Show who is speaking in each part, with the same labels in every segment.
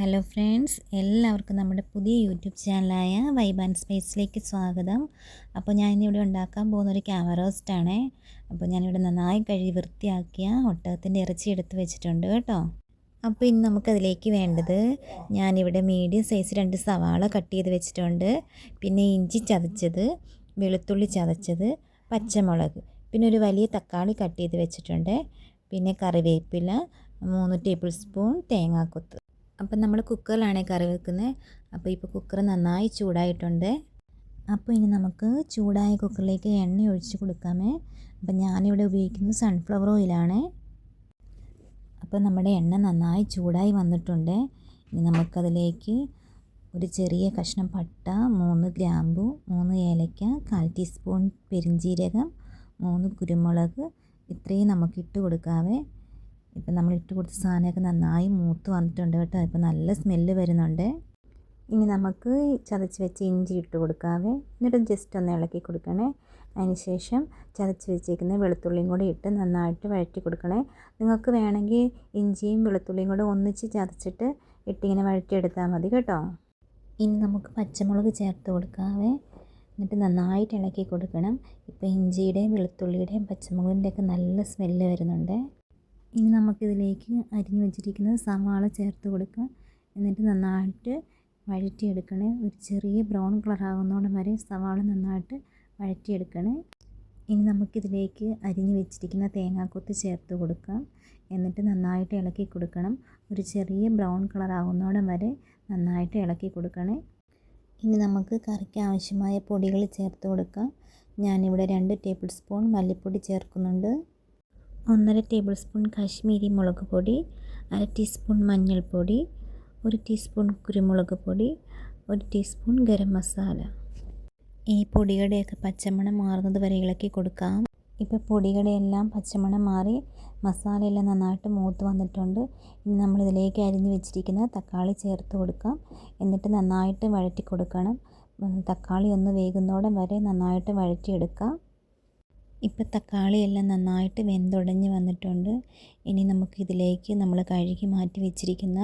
Speaker 1: Hello friends എല്ലാവർക്കും നമ്മുടെ പുതിയ യൂട്യൂബ് ചാനലായ വൈബ് ആൻഡ് സ്പേസിലേക്ക് സ്വാഗതം. അപ്പോൾ ഞാൻ ഇന്നിവിടെ ഉണ്ടാക്കാൻ പോകുന്ന ഒരു ക്യാമറ റോസ്റ്റാണേ. അപ്പോൾ ഞാനിവിടെ നന്നായി കഴുകി വൃത്തിയാക്കിയ ഒട്ടകത്തിന്റെ ഇറച്ചി എടുത്ത് വെച്ചിട്ടുണ്ട് കേട്ടോ. അപ്പോൾ ഇന്ന് നമുക്കതിലേക്ക് വേണ്ടത് ഞാനിവിടെ മീഡിയം സൈസ് രണ്ട് സവാള കട്ട് ചെയ്ത് വെച്ചിട്ടുണ്ട്. പിന്നെ ഇഞ്ചി ചതച്ചത് വെളുത്തുള്ളി ചതച്ചത് പച്ചമുളക്. പിന്നെ ഒരു വലിയ തക്കാളി കട്ട് ചെയ്ത് വെച്ചിട്ടുണ്ട്. പിന്നെ കറിവേപ്പില മൂന്ന് ടേബിൾ സ്പൂൺ തേങ്ങാക്കൊത്ത്. അപ്പം നമ്മൾ കുക്കറിലാണ് കറി വെക്കുന്നത് അപ്പോൾ ഇപ്പോൾ കുക്കർ നന്നായി ചൂടായിട്ടുണ്ട്. അപ്പോൾ ഇനി നമുക്ക് ചൂടായ കുക്കറിലേക്ക് എണ്ണ ഒഴിച്ച് കൊടുക്കാമേ. അപ്പം ഞാനിവിടെ ഉപയോഗിക്കുന്നത് സൺഫ്ലവർ ഓയിലാണ് അപ്പോൾ നമ്മുടെ എണ്ണ നന്നായി ചൂടായി വന്നിട്ടുണ്ട്. ഇനി നമുക്കതിലേക്ക് ഒരു ചെറിയ കഷ്ണം പട്ട മൂന്ന് ഗ്രാമ്പു മൂന്ന് ഏലക്ക കാൽ ടീസ്പൂൺ പെരിഞ്ജീരകം മൂന്ന് കുരുമുളക് ഇത്രയും നമുക്കിട്ട് കൊടുക്കാവേ. ഇപ്പം നമ്മൾ ഇട്ട് കൊടുത്ത സാധനമൊക്കെ നന്നായി മൂത്ത് വന്നിട്ടുണ്ട് കേട്ടോ. ഇപ്പം നല്ല സ്മെല്ല് വരുന്നുണ്ട്. ഇനി നമുക്ക് ചതച്ച് വെച്ച് ഇഞ്ചി ഇട്ട് കൊടുക്കാവേ. എന്നിട്ട് ജസ്റ്റ് ഒന്ന് ഇളക്കി കൊടുക്കണേ. അതിനുശേഷം ചതച്ച് വെച്ചേക്കുന്ന വെളുത്തുള്ളിയും കൂടി ഇട്ട് നന്നായിട്ട് വഴറ്റി കൊടുക്കണേ. നിങ്ങൾക്ക് വേണമെങ്കിൽ ഇഞ്ചിയും വെളുത്തുള്ളിയും കൂടി ഒന്നിച്ച് ചതച്ചിട്ട് ഇട്ടിങ്ങനെ വഴറ്റിയെടുത്താൽ മതി കേട്ടോ. ഇനി നമുക്ക് പച്ചമുളക് ചേർത്ത് കൊടുക്കാവേ. എന്നിട്ട് നന്നായിട്ട് ഇളക്കി കൊടുക്കണം. ഇപ്പോൾ ഇഞ്ചിയുടെയും വെളുത്തുള്ളിയുടെയും പച്ചമുളകിന്റെയൊക്കെ നല്ല സ്മെല്ല് വരുന്നുണ്ട്. ഇനി നമുക്കിതിലേക്ക് അരിഞ്ഞു വെച്ചിരിക്കുന്നത് സവാള ചേർത്ത് കൊടുക്കുക. എന്നിട്ട് നന്നായിട്ട് വഴറ്റിയെടുക്കണേ. ഒരു ചെറിയ ബ്രൗൺ കളർ ആകുന്നോടം വരെ സവാള നന്നായിട്ട് വഴറ്റിയെടുക്കണേ. ഇനി നമുക്കിതിലേക്ക് അരിഞ്ഞു വെച്ചിരിക്കുന്ന തേങ്ങാക്കൊത്ത് ചേർത്ത് കൊടുക്കാം എന്നിട്ട് നന്നായിട്ട് ഇളക്കി കൊടുക്കണം. ഒരു ചെറിയ ബ്രൗൺ കളർ ആകുന്നോടം വരെ നന്നായിട്ട് ഇളക്കി കൊടുക്കണേ. ഇനി നമുക്ക് കറിക്ക് ആവശ്യമായ പൊടികൾ ചേർത്ത് കൊടുക്കാം. ഞാനിവിടെ രണ്ട് ടേബിൾ സ്പൂൺ മല്ലിപ്പൊടി ചേർക്കുന്നുണ്ട്. ഒന്നര ടേബിൾ സ്പൂൺ കാശ്മീരി മുളക് പൊടി അര ടീസ്പൂൺ മഞ്ഞൾപ്പൊടി ഒരു ടീസ്പൂൺ കുരുമുളക് പൊടി ഒരു ടീസ്പൂൺ ഗരം മസാല. ഈ പൊടിയുടെയൊക്കെ പച്ചമണം മാറുന്നത് വരെ ഇളക്കി കൊടുക്കാം. ഇപ്പോൾ പൊടികളെല്ലാം പച്ചമണം മാറി മസാലയെല്ലാം നന്നായിട്ട് മൂത്ത് വന്നിട്ടുണ്ട്. ഇനി നമ്മൾ നമ്മളിതിലേക്ക് അരിഞ്ഞ് വെച്ചിരിക്കുന്ന തക്കാളി ചേർത്ത് കൊടുക്കാം. എന്നിട്ട് നന്നായിട്ട് വഴറ്റി കൊടുക്കണം. തക്കാളി ഒന്ന് വേകുന്നോടം വരെ നന്നായിട്ട് വഴറ്റിയെടുക്കാം. ഇപ്പോൾ തക്കാളിയെല്ലാം നന്നായിട്ട് വെന്തുടഞ്ഞ് വന്നിട്ടുണ്ട്. ഇനി നമുക്കിതിലേക്ക് നമ്മൾ കഴുകി മാറ്റി വെച്ചിരിക്കുന്ന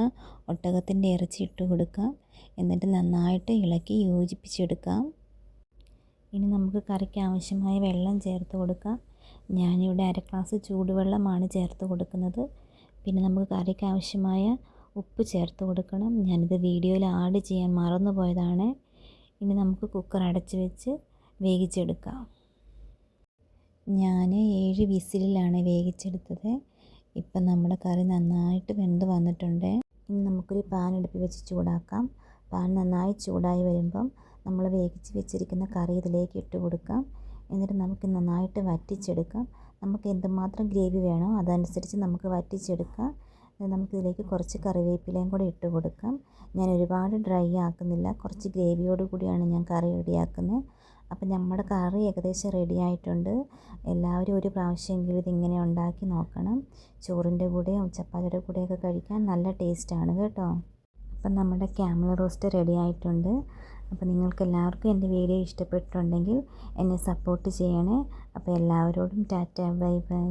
Speaker 1: ഒട്ടകത്തിന്റെ ഇറച്ചി ഇട്ട് കൊടുക്കാം. എന്നിട്ട് നന്നായിട്ട് ഇളക്കി യോജിപ്പിച്ചെടുക്കാം. ഇനി നമുക്ക് കറിക്ക് ആവശ്യമായ വെള്ളം ചേർത്ത് കൊടുക്കാം. ഞാനിവിടെ അര ഗ്ലാസ് ചൂടുവെള്ളമാണ് ചേർത്ത് കൊടുക്കുന്നത്. പിന്നെ നമുക്ക് കറിക്ക് ആവശ്യമായ ഉപ്പ് ചേർത്ത് കൊടുക്കണം. ഞാനിത് വീഡിയോയിൽ ആഡ് ചെയ്യാൻ മറന്നു പോയതാണ് ഇനി നമുക്ക് കുക്കർ അടച്ച് വെച്ച് വേവിച്ചെടുക്കാം. ഞാൻ ഏഴ് വിസിലിലാണ് വേവിച്ചെടുത്തത്. ഇപ്പം നമ്മുടെ കറി നന്നായിട്ട് വെന്ത് വന്നിട്ടുണ്ട്. ഇനി നമുക്കൊരു പാൻ അടുപ്പിൽ വെച്ച് ചൂടാക്കാം. പാൻ നന്നായി ചൂടായി വരുമ്പം നമ്മൾ വേവിച്ച് വെച്ചിരിക്കുന്ന കറി ഇതിലേക്ക് ഇട്ട് കൊടുക്കാം. എന്നിട്ട് നമുക്ക് നന്നായിട്ട് വറ്റിച്ചെടുക്കാം. നമുക്ക് എന്തുമാത്രം ഗ്രേവി വേണോ അതനുസരിച്ച് നമുക്ക് വറ്റിച്ചെടുക്കാം. നമുക്കിതിലേക്ക് കുറച്ച് കറിവേപ്പിലയും കൂടി ഇട്ട് കൊടുക്കാം. ഞാൻ ഒരുപാട് ഡ്രൈ ആക്കുന്നില്ല. കുറച്ച് ഗ്രേവിയോട് കൂടിയാണ് ഞാൻ കറി റെഡിയാക്കുന്നത്. അപ്പം നമ്മുടെ കറി ഏകദേശം റെഡി ആയിട്ടുണ്ട്. എല്ലാവരും ഒരു പ്രാവശ്യമെങ്കിലും ഇതിങ്ങനെ ഉണ്ടാക്കി നോക്കണം. ചോറിന്റെ കൂടെയും ചപ്പാത്തിയുടെ കൂടെയൊക്കെ കഴിക്കാൻ നല്ല ടേസ്റ്റാണ് കേട്ടോ. അപ്പം നമ്മുടെ ക്യാമൽ റോസ്റ്റ് റെഡി ആയിട്ടുണ്ട്. അപ്പോൾ നിങ്ങൾക്ക് എല്ലാവർക്കും എന്റെ വീഡിയോ ഇഷ്ടപ്പെട്ടിട്ടുണ്ടെങ്കിൽ എന്നെ സപ്പോർട്ട് ചെയ്യണേ. അപ്പോൾ എല്ലാവരോടും ടാറ്റ ബൈ ബൈ.